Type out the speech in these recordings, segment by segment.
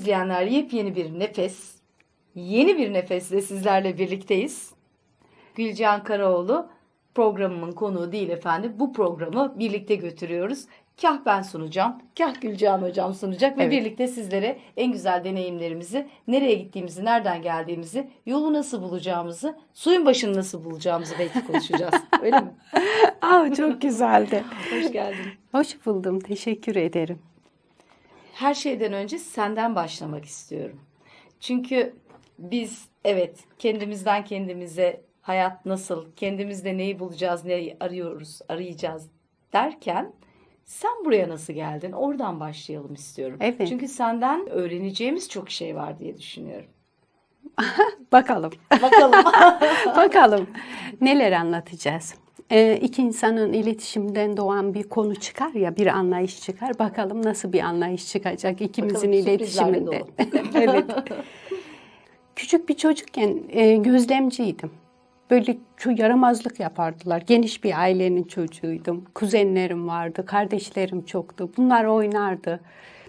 İzleyenler yepyeni bir nefes, yeni bir nefesle sizlerle birlikteyiz. Gülcan Karaoğlu programımın konuğu değil efendim. Bu programı birlikte götürüyoruz. Kah ben sunacağım, kah Gülcan hocam sunacak ve Evet. birlikte sizlere en güzel deneyimlerimizi, nereye gittiğimizi, nereden geldiğimizi, yolu nasıl bulacağımızı, suyun başını nasıl bulacağımızı belki konuşacağız. Öyle mi? Aa, çok güzeldi. Hoş geldin. Hoş buldum. Teşekkür ederim. Her şeyden önce senden başlamak istiyorum. Çünkü biz evet kendimizden kendimize hayat nasıl, kendimizde neyi bulacağız, neyi arıyoruz, arayacağız derken sen buraya nasıl geldin? Oradan başlayalım istiyorum. Evet. Çünkü senden öğreneceğimiz çok şey var diye düşünüyorum. Bakalım. Bakalım. Bakalım. Neler anlatacağız? Ee, iki insanın iletişimden doğan bir konu çıkar ya, bir anlayış çıkar. Bakalım nasıl bir anlayış çıkacak ikimizin Bakalım, iletişiminde. evet. Küçük bir çocukken e, gözlemciydim. Böyle yaramazlık yapardılar. Geniş bir ailenin çocuğuydum. Kuzenlerim vardı, kardeşlerim çoktu. Bunlar oynardı.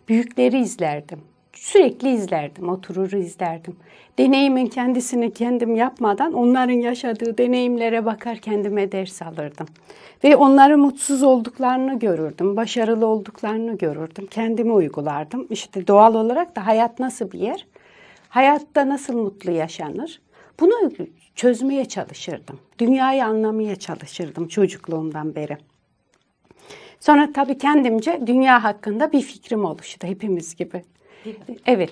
Büyükleri izlerdim. Sürekli izlerdim, oturur izlerdim. Deneyimin kendisini kendim yapmadan onların yaşadığı deneyimlere bakar kendime ders alırdım. Ve onların mutsuz olduklarını görürdüm, başarılı olduklarını görürdüm. Kendimi uygulardım. İşte doğal olarak da hayat nasıl bir yer? Hayatta nasıl mutlu yaşanır? Bunu çözmeye çalışırdım. Dünyayı anlamaya çalışırdım çocukluğumdan beri. Sonra tabii kendimce dünya hakkında bir fikrim oluştu hepimiz gibi. Evet.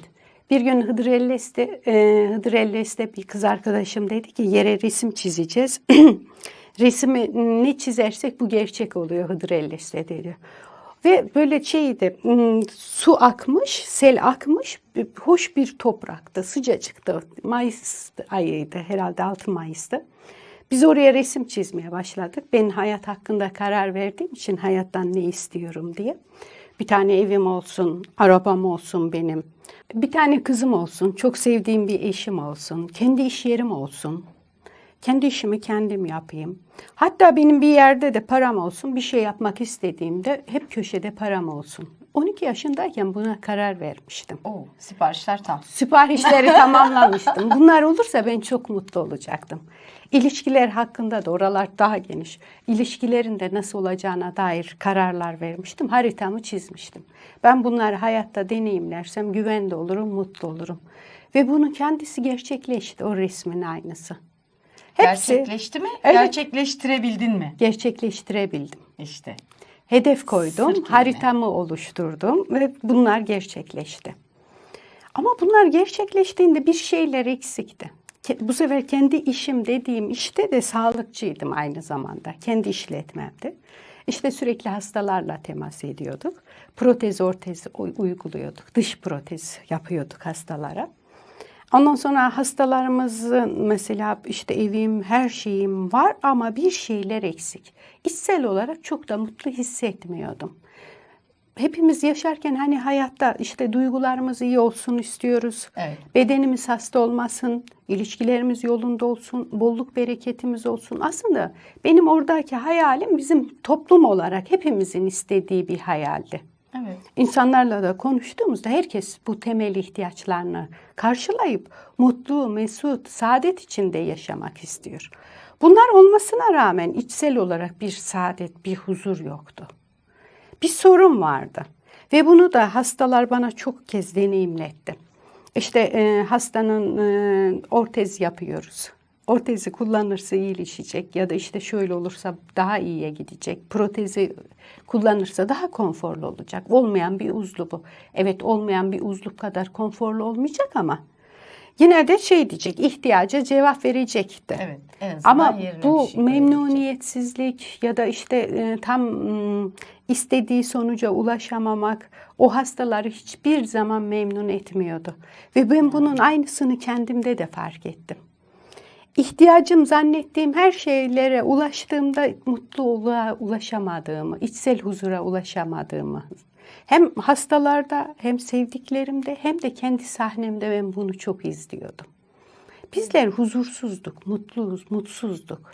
Bir gün Hıdır Elles'te, e, Hıdır Elles'te bir kız arkadaşım dedi ki yere resim çizeceğiz. Resmi ne çizersek bu gerçek oluyor Hıdır Elles'te dedi. Ve böyle şeydi, hmm, su akmış, sel akmış, hoş bir topraktı, sıcacıktı. Mayıs ayıydı, herhalde 6 Mayıs'tı. Biz oraya resim çizmeye başladık. Ben hayat hakkında karar verdiğim için hayattan ne istiyorum diye. Bir tane evim olsun, arabam olsun benim. Bir tane kızım olsun, çok sevdiğim bir eşim olsun, kendi iş yerim olsun. Kendi işimi kendim yapayım. Hatta benim bir yerde de param olsun, bir şey yapmak istediğimde hep köşede param olsun. 12 yaşındayken buna karar vermiştim. Oo, siparişler tam. Siparişleri tamamlamıştım. Bunlar olursa ben çok mutlu olacaktım. İlişkiler hakkında da oralar daha geniş. İlişkilerin de nasıl olacağına dair kararlar vermiştim. Haritamı çizmiştim. Ben bunları hayatta deneyimlersem güvende olurum, mutlu olurum. Ve bunun kendisi gerçekleşti o resmin aynısı. Hepsi Gerçekleşti mi? Evet. Gerçekleştirebildin mi? gerçekleştirebildim. İşte. Hedef koydum, Sır kelime. haritamı oluşturdum ve bunlar gerçekleşti. Ama bunlar gerçekleştiğinde bir şeyler eksikti. Bu sefer kendi işim dediğim işte de sağlıkçıydım aynı zamanda. Kendi işletmemdi. İşte sürekli hastalarla temas ediyorduk. Protez ortez uy- uyguluyorduk. Dış protez yapıyorduk hastalara. Ondan sonra hastalarımızın mesela işte evim, her şeyim var ama bir şeyler eksik. İçsel olarak çok da mutlu hissetmiyordum. Hepimiz yaşarken hani hayatta işte duygularımız iyi olsun istiyoruz. Evet. Bedenimiz hasta olmasın, ilişkilerimiz yolunda olsun, bolluk bereketimiz olsun. Aslında benim oradaki hayalim bizim toplum olarak hepimizin istediği bir hayaldi. Evet. İnsanlarla da konuştuğumuzda herkes bu temel ihtiyaçlarını karşılayıp mutlu, mesut, saadet içinde yaşamak istiyor. Bunlar olmasına rağmen içsel olarak bir saadet, bir huzur yoktu. Bir sorun vardı ve bunu da hastalar bana çok kez deneyimletti. İşte e, hastanın e, ortez yapıyoruz. Ortezi kullanırsa iyileşecek ya da işte şöyle olursa daha iyiye gidecek. Protezi kullanırsa daha konforlu olacak. Olmayan bir uzlubu. Evet olmayan bir uzluk kadar konforlu olmayacak ama yine de şey diyecek, ihtiyaca cevap verecekti. Evet. En Ama bu şey memnuniyetsizlik ya da işte e, tam mm, istediği sonuca ulaşamamak o hastaları hiçbir zaman memnun etmiyordu. Ve ben bunun aynısını kendimde de fark ettim. İhtiyacım zannettiğim her şeylere ulaştığımda mutluluğa ulaşamadığımı, içsel huzura ulaşamadığımı hem hastalarda hem sevdiklerimde hem de kendi sahnemde ben bunu çok izliyordum. Bizler huzursuzduk, mutluyuz, mutsuzduk.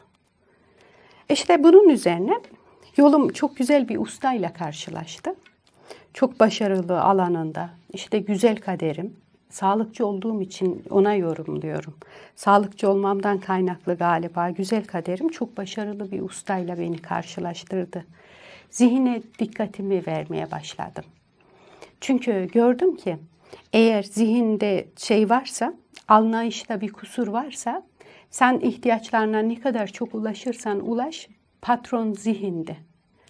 İşte bunun üzerine yolum çok güzel bir ustayla karşılaştı. çok başarılı alanında. İşte güzel kaderim. Sağlıkçı olduğum için ona yorumluyorum. Sağlıkçı olmamdan kaynaklı galiba güzel kaderim çok başarılı bir ustayla beni karşılaştırdı. Zihine dikkatimi vermeye başladım. Çünkü gördüm ki eğer zihinde şey varsa, anlayışta bir kusur varsa sen ihtiyaçlarına ne kadar çok ulaşırsan ulaş patron zihinde.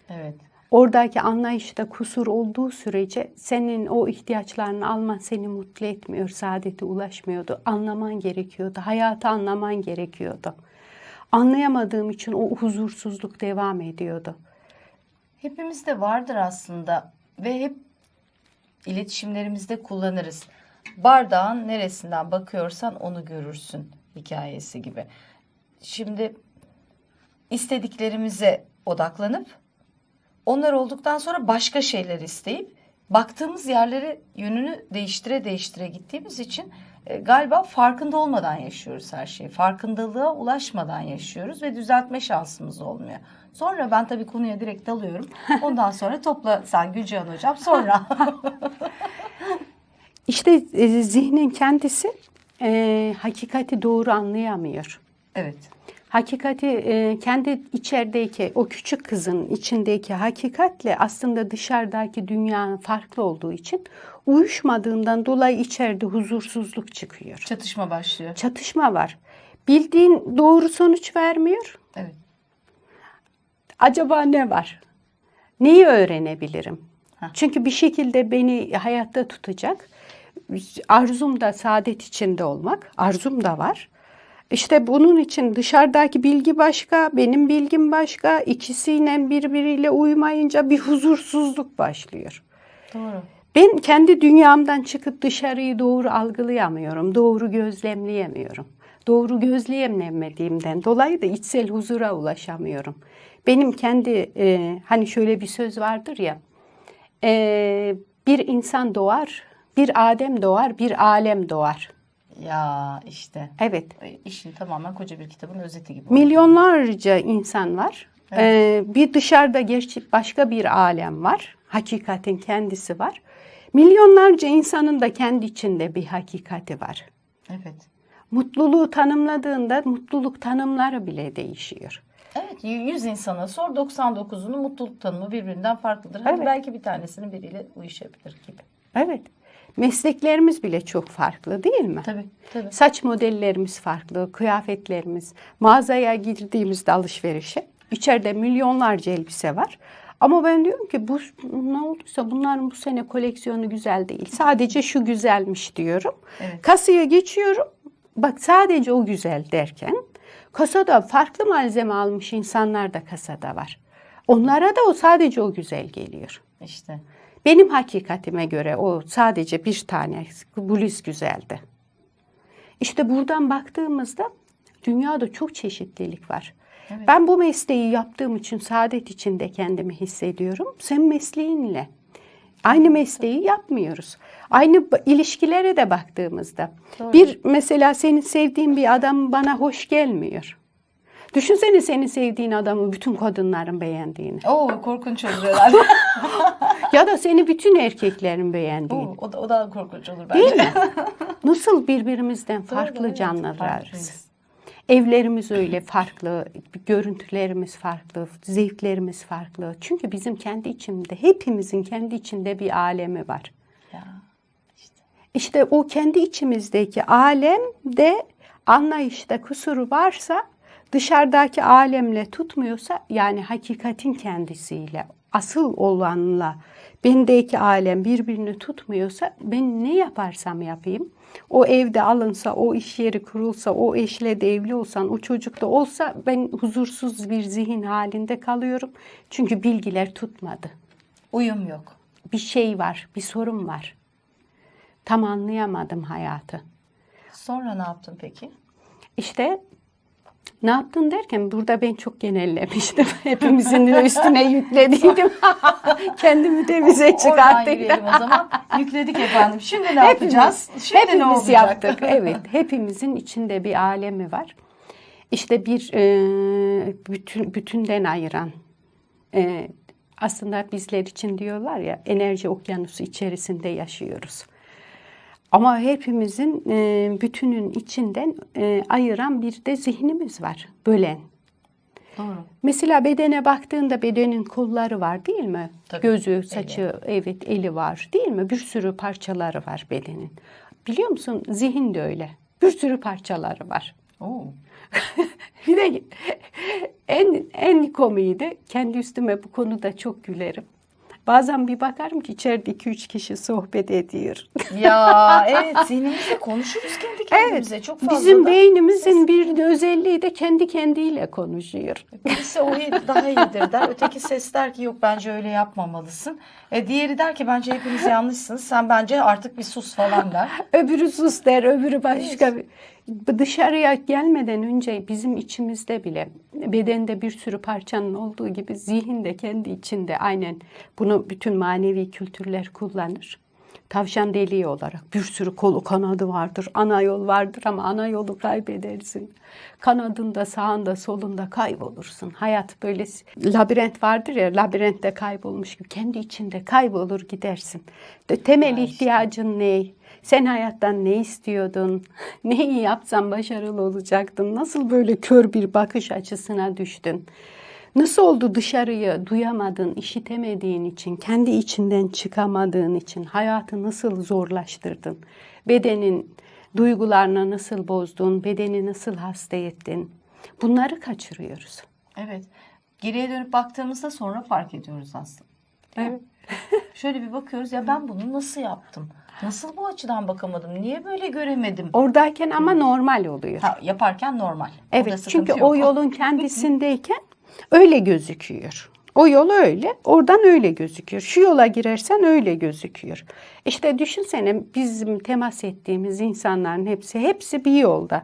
Evet. Oradaki anlayışta kusur olduğu sürece senin o ihtiyaçlarını alman seni mutlu etmiyor, saadete ulaşmıyordu. Anlaman gerekiyordu, hayatı anlaman gerekiyordu. Anlayamadığım için o huzursuzluk devam ediyordu. Hepimizde vardır aslında ve hep iletişimlerimizde kullanırız. Bardağın neresinden bakıyorsan onu görürsün hikayesi gibi. Şimdi istediklerimize odaklanıp onlar olduktan sonra başka şeyler isteyip baktığımız yerleri yönünü değiştire değiştire gittiğimiz için e, galiba farkında olmadan yaşıyoruz her şeyi. Farkındalığa ulaşmadan yaşıyoruz ve düzeltme şansımız olmuyor. Sonra ben tabii konuya direkt dalıyorum. Ondan sonra topla sen Gülcan Hocam sonra. İşte e, zihnin kendisi e, hakikati doğru anlayamıyor. evet. Hakikati e, kendi içerideki o küçük kızın içindeki hakikatle aslında dışarıdaki dünyanın farklı olduğu için uyuşmadığından dolayı içeride huzursuzluk çıkıyor. Çatışma başlıyor. Çatışma var. Bildiğin doğru sonuç vermiyor. Evet. Acaba ne var? Neyi öğrenebilirim? Heh. Çünkü bir şekilde beni hayatta tutacak. Arzum da saadet içinde olmak. Arzum da var. İşte bunun için dışarıdaki bilgi başka, benim bilgim başka. İkisiyle birbiriyle uymayınca bir huzursuzluk başlıyor. Doğru. Ben kendi dünyamdan çıkıp dışarıyı doğru algılayamıyorum, doğru gözlemleyemiyorum. Doğru gözleyemediğimden dolayı da içsel huzura ulaşamıyorum. Benim kendi e, hani şöyle bir söz vardır ya, e, bir insan doğar, bir Adem doğar, bir alem doğar. Ya işte. Evet, işin tamamen koca bir kitabın özeti gibi. milyonlarca insan var. E, bir dışarıda gerçek başka bir alem var. Hakikatin kendisi var. Milyonlarca insanın da kendi içinde bir hakikati var. Evet. Mutluluğu tanımladığında mutluluk tanımları bile değişiyor. Evet, y- 100 insana sor 99'unun mutluluk tanımı birbirinden farklıdır. Hadi Evet. belki bir tanesinin biriyle uyuşabilir gibi. Evet. Mesleklerimiz bile çok farklı değil mi? Tabii, tabii. Saç modellerimiz farklı, kıyafetlerimiz. Mağazaya girdiğimizde alışverişe içeride milyonlarca elbise var. Ama ben diyorum ki bu ne olduysa bunların bu sene koleksiyonu güzel değil. Sadece şu güzelmiş diyorum. Evet. Kasaya geçiyorum. Bak sadece o güzel derken kasada farklı malzeme almış insanlar da kasada var. Onlara da o sadece o güzel geliyor. İşte. Benim hakikatime göre o sadece bir tane bluz güzeldi. İşte buradan baktığımızda dünyada çok çeşitlilik var. Evet. Ben bu mesleği yaptığım için saadet içinde kendimi hissediyorum. Sen mesleğinle. Aynı mesleği yapmıyoruz. Aynı ilişkilere de baktığımızda. Doğru. Bir mesela senin sevdiğin bir adam bana hoş gelmiyor. Düşünsene senin sevdiğin adamı bütün kadınların beğendiğini. Oo korkunç olur herhalde. Ya da seni bütün erkeklerin beğendiğini. Oo, o, da, o da korkunç olur bence. Değil mi? Nasıl birbirimizden farklı canlılarız. Evlerimiz öyle farklı, görüntülerimiz farklı, zevklerimiz farklı. Çünkü bizim kendi içimde, hepimizin kendi içinde bir alemi var. Ya, işte. İşte o kendi içimizdeki alemde anlayışta kusuru varsa dışarıdaki alemle tutmuyorsa yani hakikatin kendisiyle asıl olanla bendeki alem birbirini tutmuyorsa ben ne yaparsam yapayım o evde alınsa, o iş yeri kurulsa, o eşle de evli olsan, o çocuk da olsa ben huzursuz bir zihin halinde kalıyorum. Çünkü bilgiler tutmadı. Uyum yok. Bir şey var, bir sorun var. Tam anlayamadım hayatı. Sonra ne yaptın peki? İşte ne yaptın derken burada ben çok genellemiştim. Hepimizin üstüne yüklediydim. Kendimi de bize Oradan o zaman. Yükledik efendim. Şimdi ne yapacağız? Şimdi hepimiz ne olacak? yaptık. Evet, hepimizin içinde bir alemi var. İşte bir e, bütün bütünden ayıran e, Aslında bizler için diyorlar ya enerji okyanusu içerisinde yaşıyoruz. Ama hepimizin e, bütünün içinden e, ayıran bir de zihnimiz var, bölen. Doğru. Mesela bedene baktığında bedenin kolları var değil mi? Tabii, Gözü, saçı, evet eli var değil mi? Bir sürü parçaları var bedenin. Biliyor musun zihin de öyle. Bir sürü parçaları var. Oo. Bir de en en komiği de kendi üstüme bu konuda çok gülerim. Bazen bir bakarım ki içeride iki üç kişi sohbet ediyor. Ya evet zihnimizde konuşuruz kendi kendimize çok fazla Bizim da. beynimizin bir de özelliği de kendi kendiyle konuşuyor. Birisi o daha iyidir der. Öteki ses der ki yok bence öyle yapmamalısın. E, diğeri der ki bence hepiniz yanlışsınız. Sen bence artık bir sus falan der. Öbürü sus der, öbürü başka bir. Dışarıya gelmeden önce bizim içimizde bile bedende bir sürü parçanın olduğu gibi zihin de kendi içinde aynen bunu bütün manevi kültürler kullanır. Tavşan deliği olarak bir sürü kolu kanadı vardır, ana yol vardır ama ana yolu kaybedersin. Kanadında, sağında, solunda kaybolursun. Hayat böyle labirent vardır ya, labirentte kaybolmuş gibi kendi içinde kaybolur gidersin. De- Temel ihtiyacın ne? Sen hayattan ne istiyordun? Neyi yapsan başarılı olacaktın? Nasıl böyle kör bir bakış açısına düştün? Nasıl oldu dışarıyı duyamadın, işitemediğin için, kendi içinden çıkamadığın için hayatı nasıl zorlaştırdın? Bedenin duygularını nasıl bozdun? Bedeni nasıl hasta ettin? Bunları kaçırıyoruz. Evet. Geriye dönüp baktığımızda sonra fark ediyoruz aslında. Evet. Şöyle bir bakıyoruz ya ben bunu nasıl yaptım? Nasıl bu açıdan bakamadım? Niye böyle göremedim? Oradayken ama normal oluyor. Ha, yaparken normal. Evet çünkü yok. o yolun kendisindeyken öyle gözüküyor. O yol öyle, oradan öyle gözüküyor. Şu yola girersen öyle gözüküyor. İşte düşünsene bizim temas ettiğimiz insanların hepsi, hepsi bir yolda.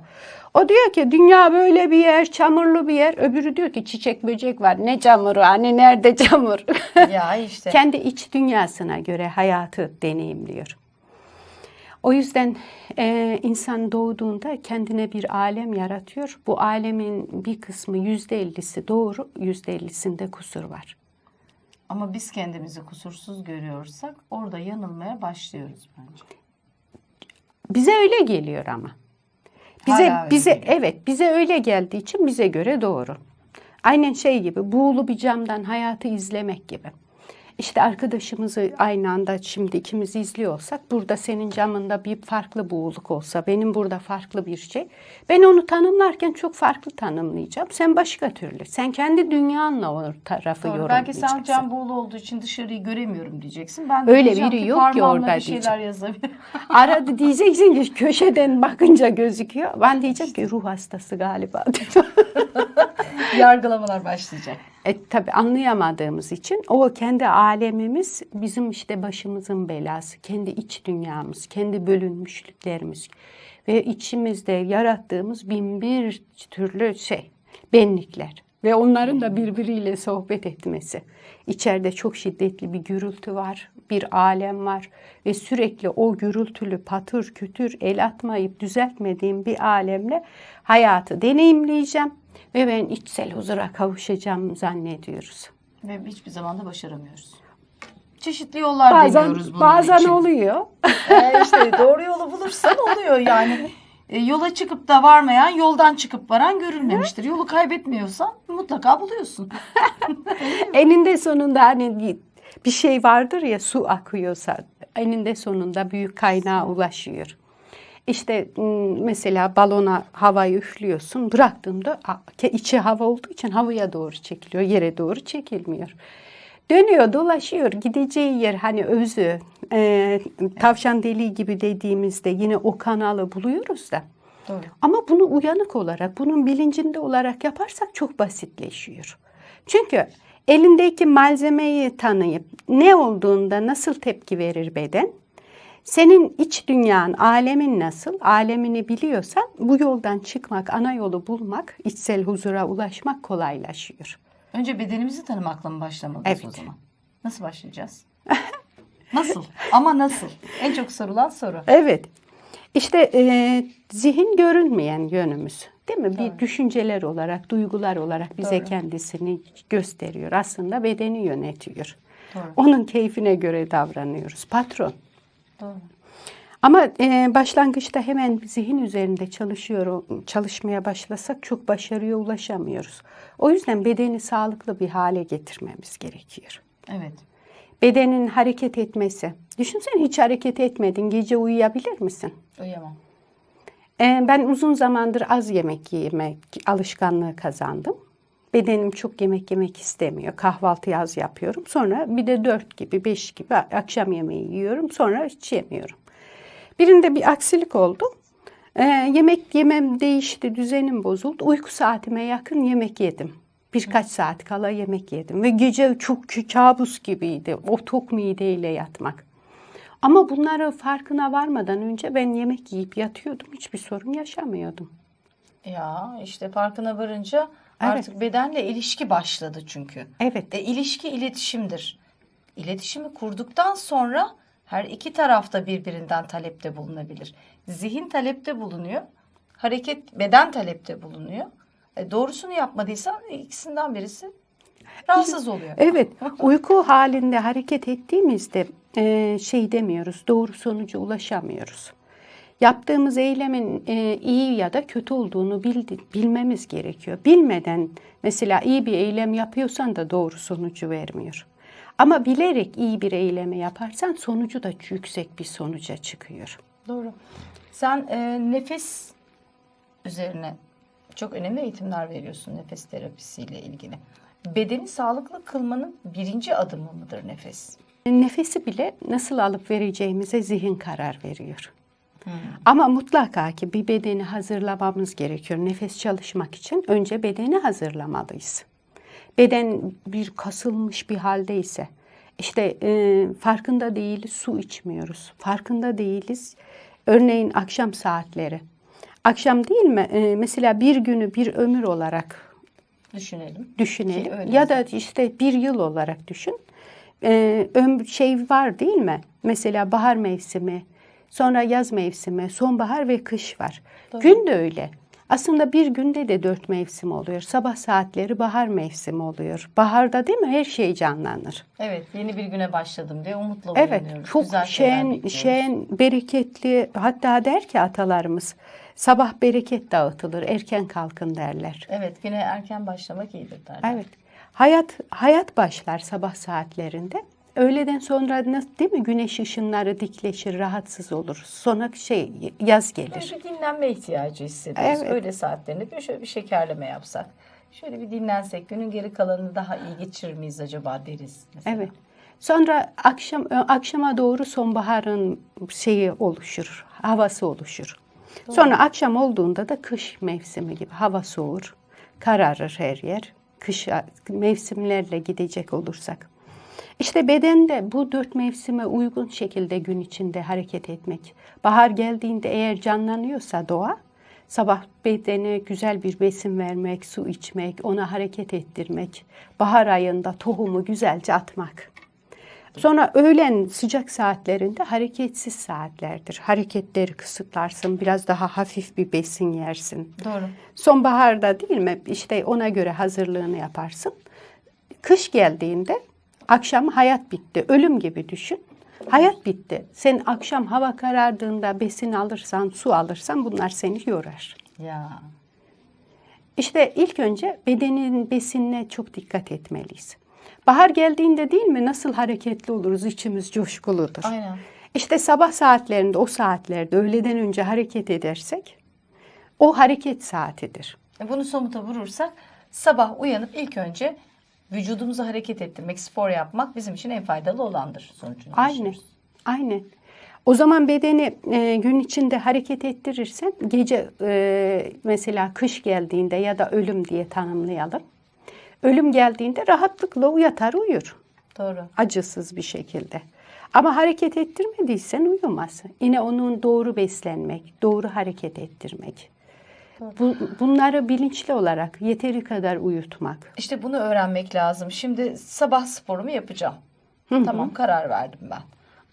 O diyor ki dünya böyle bir yer, çamurlu bir yer. Öbürü diyor ki çiçek böcek var. Ne çamuru, hani nerede çamur? Ya işte. Kendi iç dünyasına göre hayatı deneyimliyor. O yüzden e, insan doğduğunda kendine bir alem yaratıyor. Bu alemin bir kısmı yüzde ellisi doğru, yüzde ellisinde kusur var. Ama biz kendimizi kusursuz görüyorsak orada yanılmaya başlıyoruz bence. Bize öyle geliyor ama. Bize Hala öyle bize geliyor. evet bize öyle geldiği için bize göre doğru. Aynen şey gibi buğulu bir camdan hayatı izlemek gibi. İşte arkadaşımızı aynı anda şimdi ikimiz izliyor olsak burada senin camında bir farklı buğuluk olsa benim burada farklı bir şey. Ben onu tanımlarken çok farklı tanımlayacağım. Sen başka türlü. Sen kendi dünyanla o tarafı Doğru. Belki sen cam buğulu olduğu için dışarıyı göremiyorum diyeceksin. Ben Öyle diyeceğim biri ki yok ki orada bir şeyler yazabilirim. Arada diyeceksin ki köşeden bakınca gözüküyor. Ben diyeceğim ki ruh hastası galiba. Yargılamalar başlayacak. E, tabii anlayamadığımız için o kendi alemimiz bizim işte başımızın belası. Kendi iç dünyamız, kendi bölünmüşlüklerimiz ve içimizde yarattığımız bin bir türlü şey, benlikler ve onların da birbiriyle sohbet etmesi. İçeride çok şiddetli bir gürültü var, bir alem var ve sürekli o gürültülü patır kütür el atmayıp düzeltmediğim bir alemle hayatı deneyimleyeceğim ve ben içsel huzura kavuşacağım zannediyoruz. Ve hiçbir zaman da başaramıyoruz. Çeşitli yollar Bazen deniyoruz bunun bazen için. oluyor. Ee, işte doğru yolu bulursan oluyor yani. E, yola çıkıp da varmayan yoldan çıkıp varan görülmemiştir. Yolu kaybetmiyorsan mutlaka buluyorsun. Eninde sonunda hani bir şey vardır ya su akıyorsa eninde sonunda büyük kaynağa ulaşıyor. İşte m, mesela balona havayı üflüyorsun bıraktığında a- ke- içi hava olduğu için havaya doğru çekiliyor yere doğru çekilmiyor. Dönüyor dolaşıyor gideceği yer hani özü e, tavşan deliği gibi dediğimizde yine o kanalı buluyoruz da. Doğru. Ama bunu uyanık olarak, bunun bilincinde olarak yaparsak çok basitleşiyor. Çünkü elindeki malzemeyi tanıyıp ne olduğunda nasıl tepki verir beden, senin iç dünyan, alemin nasıl, alemini biliyorsan bu yoldan çıkmak, ana yolu bulmak, içsel huzura ulaşmak kolaylaşıyor. Önce bedenimizi tanımakla mı başlamalıyız o Evet. zaman? Nasıl başlayacağız? nasıl? Ama nasıl? En çok sorulan soru. Evet. İşte e, zihin görünmeyen yönümüz. değil mi? Bir düşünceler olarak, duygular olarak bize Doğru. kendisini gösteriyor. Aslında bedeni yönetiyor. Doğru. Onun keyfine göre davranıyoruz. Patron. Doğru. Ama e, başlangıçta hemen zihin üzerinde çalışıyor, çalışmaya başlasak çok başarıya ulaşamıyoruz. O yüzden bedeni sağlıklı bir hale getirmemiz gerekiyor. Evet. Bedenin hareket etmesi. Düşünsene hiç hareket etmedin, gece uyuyabilir misin? Uyuyamam. E, ben uzun zamandır az yemek yemek alışkanlığı kazandım. Bedenim çok yemek yemek istemiyor. Kahvaltı az yapıyorum. Sonra bir de dört gibi, beş gibi akşam yemeği yiyorum. Sonra hiç yemiyorum. Birinde bir aksilik oldu. Ee, yemek yemem değişti, düzenim bozuldu. Uyku saatime yakın yemek yedim. Birkaç saat kala yemek yedim ve gece çok kabus gibiydi. O tok mideyle yatmak. Ama bunları farkına varmadan önce ben yemek yiyip yatıyordum. Hiçbir sorun yaşamıyordum. Ya işte farkına varınca Evet. artık bedenle ilişki başladı çünkü. Evet. E, ilişki iletişimdir. İletişimi kurduktan sonra her iki tarafta birbirinden talepte bulunabilir. Zihin talepte bulunuyor. Hareket, beden talepte bulunuyor. E, doğrusunu yapmadıysan ikisinden birisi rahatsız oluyor. Evet, uyku halinde hareket ettiğimizde e, şey demiyoruz, doğru sonuca ulaşamıyoruz. Yaptığımız eylemin e, iyi ya da kötü olduğunu bildi, bilmemiz gerekiyor. Bilmeden mesela iyi bir eylem yapıyorsan da doğru sonucu vermiyor. Ama bilerek iyi bir eylemi yaparsan sonucu da yüksek bir sonuca çıkıyor. Doğru. Sen e, nefes üzerine çok önemli eğitimler veriyorsun nefes terapisiyle ilgili. Bedeni sağlıklı kılmanın birinci adımı mıdır nefes? Nefesi bile nasıl alıp vereceğimize zihin karar veriyor. Ama mutlaka ki bir bedeni hazırlamamız gerekiyor. Nefes çalışmak için önce bedeni hazırlamalıyız. Beden bir kasılmış bir haldeyse, işte e, farkında değiliz su içmiyoruz. Farkında değiliz. Örneğin akşam saatleri. Akşam değil mi? E, mesela bir günü bir ömür olarak Düşünelim. düşünelim. Ki öyle ya da işte bir yıl olarak düşün. Ee, ömür şey var değil mi? Mesela bahar mevsimi, sonra yaz mevsimi, sonbahar ve kış var. Gün de öyle. Aslında bir günde de dört mevsim oluyor. Sabah saatleri bahar mevsimi oluyor. Baharda değil mi her şey canlanır. Evet yeni bir güne başladım diye umutla Evet, uyanıyoruz. çok Güzel şen, şen, bereketli. Hatta der ki atalarımız, sabah bereket dağıtılır, erken kalkın derler. Evet güne erken başlamak iyidir derler. Evet. Hayat hayat başlar sabah saatlerinde. Öğleden sonra değil mi güneş ışınları dikleşir, rahatsız oluruz. Sonra şey yaz gelir. Böyle bir dinlenme ihtiyacı hissediyoruz. Evet. Öyle saatlerinde bir şöyle bir şekerleme yapsak. Şöyle bir dinlensek günün geri kalanını daha iyi geçirir miyiz acaba deriz. Mesela. Evet. Sonra akşam akşama doğru sonbaharın şeyi oluşur, havası oluşur. Sonra akşam olduğunda da kış mevsimi gibi hava soğur, kararır her yer. Kış mevsimlerle gidecek olursak. İşte bedende bu dört mevsime uygun şekilde gün içinde hareket etmek. Bahar geldiğinde eğer canlanıyorsa doğa, sabah bedene güzel bir besin vermek, su içmek, ona hareket ettirmek, bahar ayında tohumu güzelce atmak. Sonra öğlen sıcak saatlerinde hareketsiz saatlerdir. Hareketleri kısıtlarsın, biraz daha hafif bir besin yersin. Doğru. Sonbaharda değil mi? İşte ona göre hazırlığını yaparsın. Kış geldiğinde akşam hayat bitti. Ölüm gibi düşün. Hayat bitti. Sen akşam hava karardığında besin alırsan, su alırsan bunlar seni yorar. Ya. İşte ilk önce bedenin besinine çok dikkat etmeliyiz. Bahar geldiğinde değil mi nasıl hareketli oluruz, içimiz coşkuludur. Aynen. İşte sabah saatlerinde, o saatlerde öğleden önce hareket edersek o hareket saatidir. E, Bunu somuta vurursak sabah uyanıp ilk önce vücudumuzu hareket ettirmek, spor yapmak bizim için en faydalı olandır sonucunu. Aynen. Aynen. O zaman bedeni e, gün içinde hareket ettirirsen gece e, mesela kış geldiğinde ya da ölüm diye tanımlayalım. Ölüm geldiğinde rahatlıkla uyatar uyur. Doğru. Acısız bir şekilde. Ama hareket ettirmediysen uyumaz. Yine onun doğru beslenmek, doğru hareket ettirmek. Bu, bunları bilinçli olarak yeteri kadar uyutmak. İşte bunu öğrenmek lazım. Şimdi sabah sporumu yapacağım. Tamam karar verdim ben.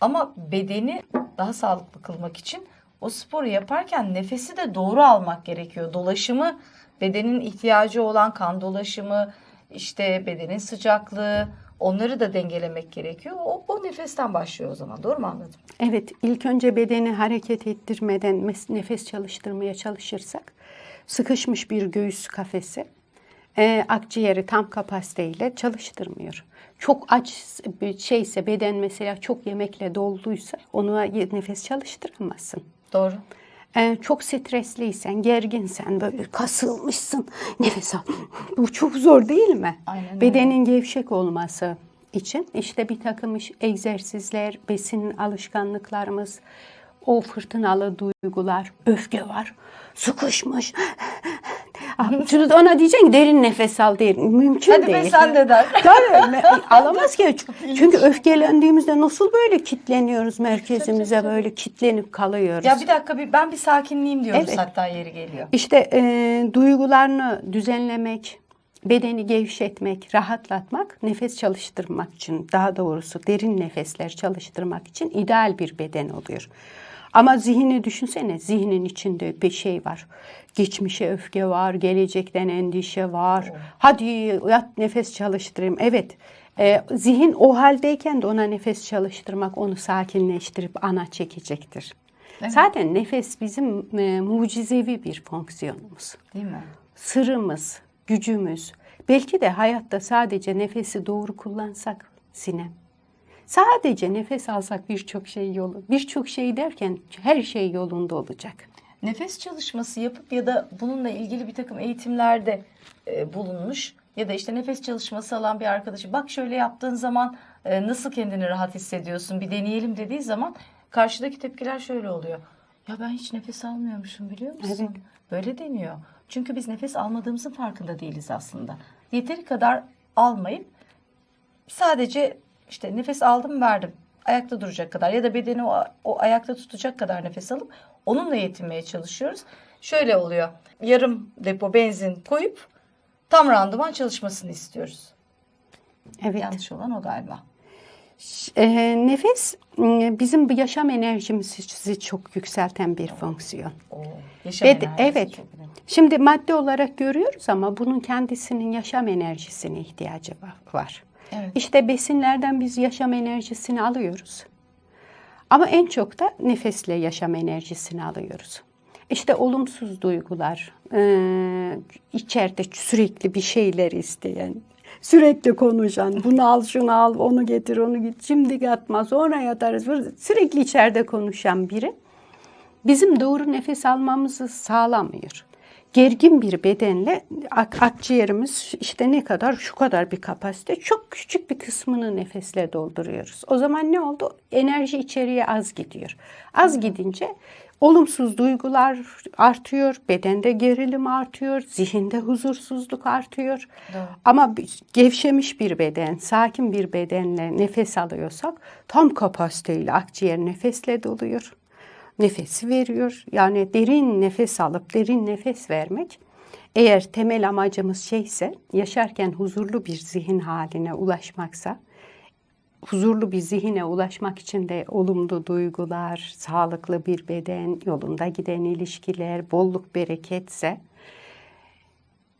Ama bedeni daha sağlıklı kılmak için o sporu yaparken nefesi de doğru almak gerekiyor. Dolaşımı, bedenin ihtiyacı olan kan dolaşımı, işte bedenin sıcaklığı, onları da dengelemek gerekiyor. O, o nefesten başlıyor o zaman. Doğru mu anladım? Evet, ilk önce bedeni hareket ettirmeden nefes çalıştırmaya çalışırsak, sıkışmış bir göğüs kafesi e, akciğeri tam kapasiteyle çalıştırmıyor. Çok aç bir şeyse beden mesela çok yemekle dolduysa ona nefes çalıştıramazsın. Doğru. Ee, çok stresliysen, gerginsen, böyle kasılmışsın, nefes al. Bu çok zor değil mi? Aynen öyle. Bedenin gevşek olması için işte bir takım egzersizler, besin alışkanlıklarımız, o fırtınalı duygular, öfke var, sıkışmış. Da ona diyeceksin ki derin nefes al değil. Mümkün Hadi değil. be sen de der. Tabii alamaz ki. Çünkü öfkelendiğimizde nasıl böyle kitleniyoruz merkezimize böyle kitlenip kalıyoruz. Ya bir dakika bir, ben bir sakinleyeyim diyoruz Evet. hatta yeri geliyor. İşte e, duygularını düzenlemek, bedeni gevşetmek, rahatlatmak, nefes çalıştırmak için, daha doğrusu derin nefesler çalıştırmak için ideal bir beden oluyor. Ama zihni düşünsene, zihnin içinde bir şey var. Geçmişe öfke var, gelecekten endişe var. Hadi yat nefes çalıştırayım. Evet, e, zihin o haldeyken de ona nefes çalıştırmak onu sakinleştirip ana çekecektir. Zaten nefes bizim e, mucizevi bir fonksiyonumuz. Değil mi? Sırrımız, gücümüz. Belki de hayatta sadece nefesi doğru kullansak Sinem. Sadece nefes alsak birçok şey yolu. Birçok şey derken her şey yolunda olacak. Nefes çalışması yapıp ya da bununla ilgili bir takım eğitimlerde e, bulunmuş ya da işte nefes çalışması alan bir arkadaşı bak şöyle yaptığın zaman e, nasıl kendini rahat hissediyorsun bir deneyelim dediği zaman karşıdaki tepkiler şöyle oluyor. Ya ben hiç nefes almıyormuşum biliyor musun? Evet. Böyle deniyor. Çünkü biz nefes almadığımızın farkında değiliz aslında. Yeteri kadar almayıp sadece işte nefes aldım verdim. Ayakta duracak kadar ya da bedeni o, o ayakta tutacak kadar nefes alıp onunla yetinmeye çalışıyoruz. Şöyle oluyor. Yarım depo benzin koyup tam randıman çalışmasını istiyoruz. Evet. Yanlış olan o galiba. E, nefes bizim bu yaşam enerjimizi çok yükselten bir fonksiyon. O yaşam enerjisi evet. çok önemli. Şimdi madde olarak görüyoruz ama bunun kendisinin yaşam enerjisine ihtiyacı va- var. Evet. İşte besinlerden biz yaşam enerjisini alıyoruz. Ama en çok da nefesle yaşam enerjisini alıyoruz. İşte olumsuz duygular, eee, içeride sürekli bir şeyler isteyen, sürekli konuşan, bunu al, şunu al, onu getir, onu git, şimdi yatma, sonra yatarız. Sürekli içeride konuşan biri bizim doğru nefes almamızı sağlamıyor. Gergin bir bedenle ak- akciğerimiz işte ne kadar şu kadar bir kapasite çok küçük bir kısmını nefesle dolduruyoruz. O zaman ne oldu? Enerji içeriye az gidiyor. Az gidince olumsuz duygular artıyor, bedende gerilim artıyor, zihinde huzursuzluk artıyor. Doğru. Ama gevşemiş bir beden, sakin bir bedenle nefes alıyorsak tam kapasiteyle akciğer nefesle doluyor nefesi veriyor. Yani derin nefes alıp derin nefes vermek eğer temel amacımız şeyse yaşarken huzurlu bir zihin haline ulaşmaksa huzurlu bir zihine ulaşmak için de olumlu duygular, sağlıklı bir beden, yolunda giden ilişkiler, bolluk bereketse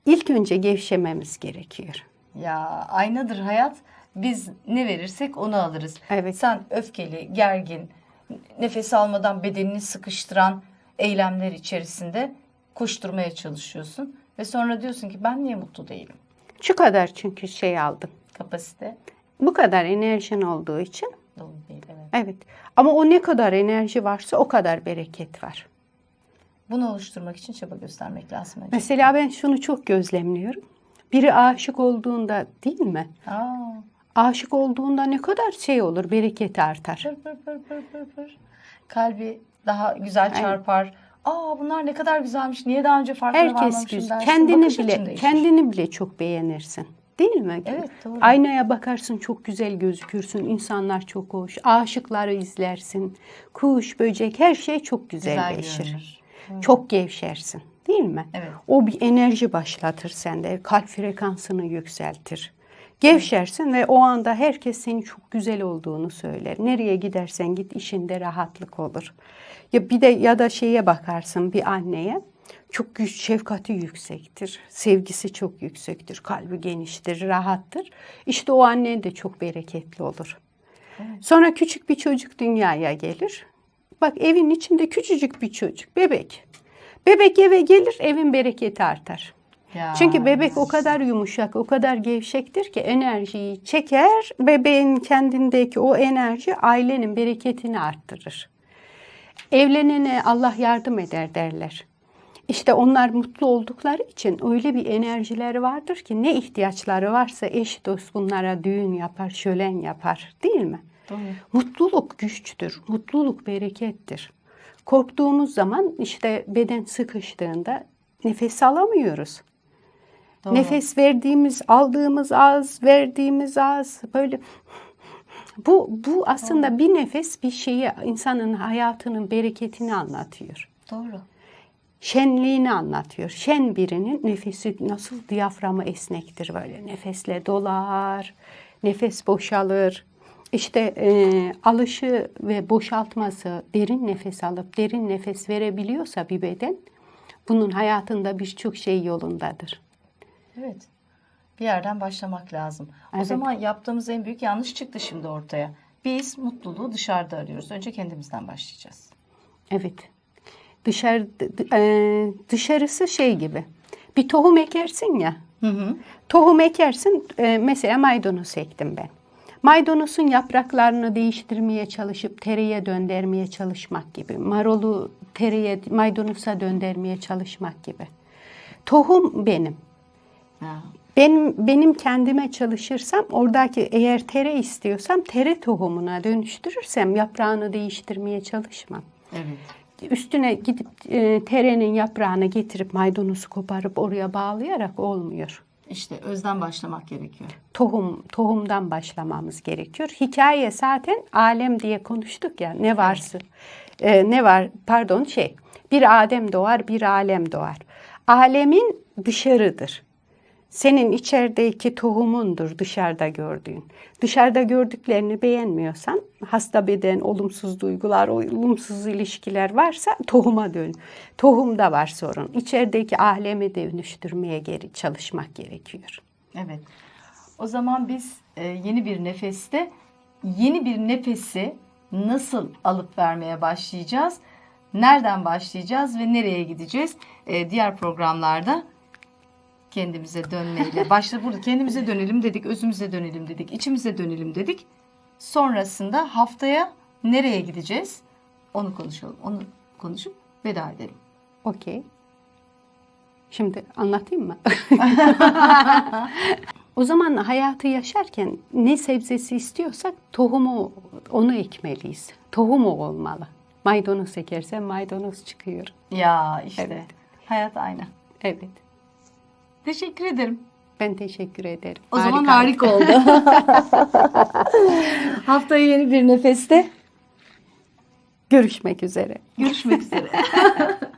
ilk önce gevşememiz gerekiyor. Ya aynadır hayat. Biz ne verirsek onu alırız. Evet. Sen öfkeli, gergin, nefes almadan bedenini sıkıştıran eylemler içerisinde koşturmaya çalışıyorsun. Ve sonra diyorsun ki ben niye mutlu değilim? Şu kadar çünkü şey aldım. Kapasite Bu kadar enerjin olduğu için dolu değil. Evet. evet. Ama o ne kadar enerji varsa o kadar bereket var. Bunu oluşturmak için çaba göstermek lazım. önce. Mesela ben şunu çok gözlemliyorum. Biri aşık olduğunda değil mi? Aa, Aşık olduğunda ne kadar şey olur, bereket artar. pır pır pır pır pır pır. Kalbi daha güzel çarpar. Aa bunlar ne kadar güzelmiş. Niye daha önce farkına Herkes güzel. Kendini Bakış bile kendini bile çok beğenirsin. Değil mi? Evet, doğru. Aynaya bakarsın çok güzel gözükürsün. İnsanlar çok hoş. Aşıkları izlersin. Kuş, böcek her şey çok güzelleşir. görünür. Çok gevşersin. Değil mi? Evet. O bir enerji başlatır sende. Kalp frekansını yükseltir. Gevşersin ve o anda herkes senin çok güzel olduğunu söyler. Nereye gidersen git işinde rahatlık olur. Ya bir de ya da şeye bakarsın bir anneye çok güç, şefkati yüksektir. Sevgisi çok yüksektir. Kalbi geniştir, rahattır. İşte o annen de çok bereketli olur. Sonra küçük bir çocuk dünyaya gelir. Bak evin içinde küçücük bir çocuk, bebek. Bebek eve gelir, evin bereketi artar. Ya. Çünkü bebek o kadar yumuşak, o kadar gevşektir ki enerjiyi çeker. Bebeğin kendindeki o enerji ailenin bereketini arttırır. Evlenene Allah yardım eder derler. İşte onlar mutlu oldukları için öyle bir enerjileri vardır ki ne ihtiyaçları varsa eş dost bunlara düğün yapar, şölen yapar değil mi? Doğru. Mutluluk güçtür, mutluluk berekettir. Korktuğumuz zaman işte beden sıkıştığında nefes alamıyoruz. Doğru. Nefes verdiğimiz, aldığımız az, verdiğimiz az böyle bu bu aslında bir nefes bir şeyi insanın hayatının bereketini anlatıyor. Doğru. Şenliğini anlatıyor. Şen birinin nefesi nasıl diyaframı esnektir böyle nefesle dolar, nefes boşalır. İşte e, alışı ve boşaltması, derin nefes alıp derin nefes verebiliyorsa bir beden, bunun hayatında birçok şey yolundadır. Evet. Bir yerden başlamak lazım. O Evet. zaman yaptığımız en büyük yanlış çıktı şimdi ortaya. Biz mutluluğu dışarıda arıyoruz. Önce kendimizden başlayacağız. Evet. Dışarı e, dışarısı şey gibi. Bir tohum ekersin ya. Hı hı. Tohum ekersin. e, mesela maydanoz ektim ben. Maydanozun yapraklarını değiştirmeye çalışıp tereye döndürmeye çalışmak gibi. Marolu tereye, maydanoza döndürmeye çalışmak gibi. Tohum benim. Ha. Benim benim kendime çalışırsam oradaki eğer tere istiyorsam tere tohumuna dönüştürürsem yaprağını değiştirmeye çalışmam. Evet. Üstüne gidip e, terenin yaprağını getirip maydanozu koparıp oraya bağlayarak olmuyor. İşte özden başlamak gerekiyor. Tohum tohumdan başlamamız gerekiyor. Hikaye zaten alem diye konuştuk ya ne varsa e, ne var pardon şey bir Adem doğar bir alem doğar. Alemin dışarıdır. Senin içerideki tohumundur dışarıda gördüğün. Dışarıda gördüklerini beğenmiyorsan, hasta beden, olumsuz duygular, olumsuz ilişkiler varsa tohuma dön. Tohumda var sorun. İçerideki alemi dönüştürmeye geri çalışmak gerekiyor. Evet. O zaman biz e, yeni bir nefeste yeni bir nefesi nasıl alıp vermeye başlayacağız? Nereden başlayacağız ve nereye gideceğiz? E, diğer programlarda kendimize dönmeyle başla burada kendimize dönelim dedik, özümüze dönelim dedik, içimize dönelim dedik. Sonrasında haftaya nereye gideceğiz? Onu konuşalım. Onu konuşup veda edelim. Okey. Şimdi anlatayım mı? o zaman hayatı yaşarken ne sebzesi istiyorsak tohumu onu ekmeliyiz. Tohumu olmalı. Maydanoz ekersen maydanoz çıkıyor. Ya işte Evet. hayat aynı. Evet. Teşekkür ederim. Ben teşekkür ederim. O zaman Harikaydı. harika oldu. Haftaya yeni bir nefeste Görüşmek üzere. görüşmek üzere.